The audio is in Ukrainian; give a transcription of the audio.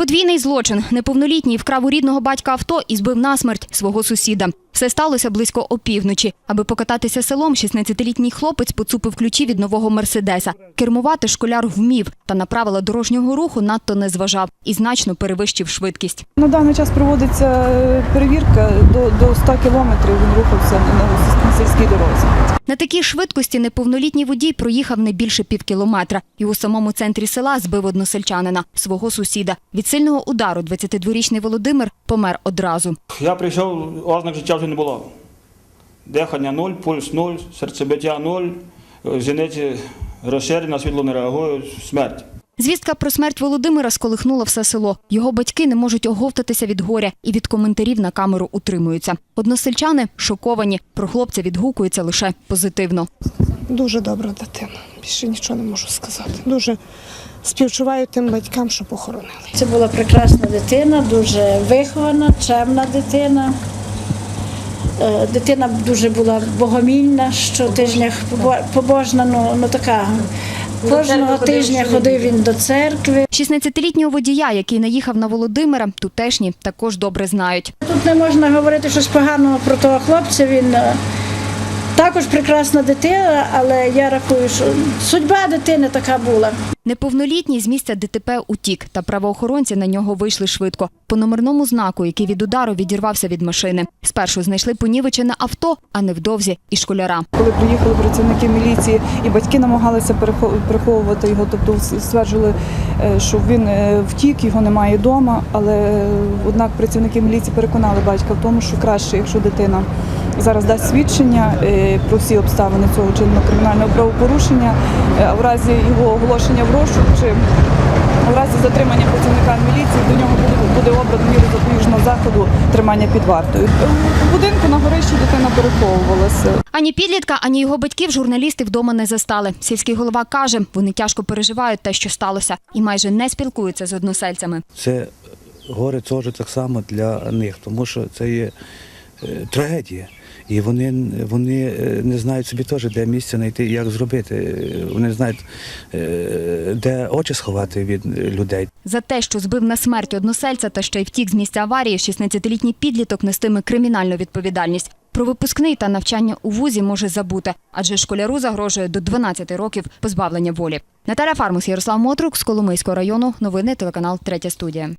Подвійний злочин. Неповнолітній вкрав у рідного батька авто і збив насмерть свого сусіда. Все сталося близько опівночі. Аби покататися селом, 16-літній хлопець поцупив ключі від нового мерседеса. Кермувати школяр вмів та на правила дорожнього руху надто не зважав і значно перевищив швидкість. На даний час проводиться е, перевірка до, до 100 кілометрів. Він рухався на, сільській дорозі. На такій швидкості неповнолітній водій проїхав не більше півкілометра і у самому центрі села збив односельчанина, свого сусіда. Від сильного удару 22-річний Володимир помер одразу. Я прийшов, ознак життя вже не було. Дихання нуль, пульс нуль, серцебиття нуль, зіниці розширена, світло не реагує, смерть. Звістка про смерть Володимира сколихнула все село. Його батьки не можуть оговтатися від горя і від коментарів на камеру утримуються. Односельчани шоковані. Про хлопця відгукуються лише позитивно. Дуже добра дитина. Більше нічого не можу сказати. Дуже співчуваю тим батькам, що похоронили. Це була прекрасна дитина, дуже вихована, чемна дитина. Е, Дитина дуже була богомільна, щотижня побо- побожна, ну, ну така. Кожного тижня ходив він до церкви. 16-літнього водія, який наїхав на Володимира, тутешні також добре знають. Тут не можна говорити щось поганого про того хлопця. Він е, також прекрасна дитина, але я рахую, що судьба дитини така була. Неповнолітній з місця ДТП утік, та правоохоронці на нього вийшли швидко. По номерному знаку, який від удару відірвався від машини. Спершу знайшли понівечене авто, а невдовзі і школяра. Коли приїхали працівники міліції, і батьки намагалися приховувати його, тобто стверджували, е, що він е, втік, його немає вдома. Але е, однак працівники міліції переконали батька в тому, що краще, якщо дитина зараз дасть свідчення про всі обставини цього чинного кримінального правопорушення, е, а в разі його оголошення в розшук чи в разі затримання працівника міліції до нього буде, буде обрано міру запобіжного заходу тримання під вартою. У будинку на горищі дитина переховувалася. Ані підлітка, ані його батьків журналісти вдома не застали. Сільський голова каже, вони тяжко переживають те, що сталося, і майже не спілкуються з односельцями. Це горе теж так само для них, тому що це є е, трагедія. І вони, вони е, не знають собі теж, де місце знайти як зробити. Е, Вони знають, е, де очі сховати від е, людей. За те, що збив на смерть односельця та ще й втік з місця аварії, 16-літній підліток нестиме кримінальну відповідальність. Про випускний та навчання у вузі може забути, адже школяру загрожує до 12 років позбавлення волі. Наталя Фармус, Ярослав Мотрук з Коломийського району. Новини телеканал Третя студія.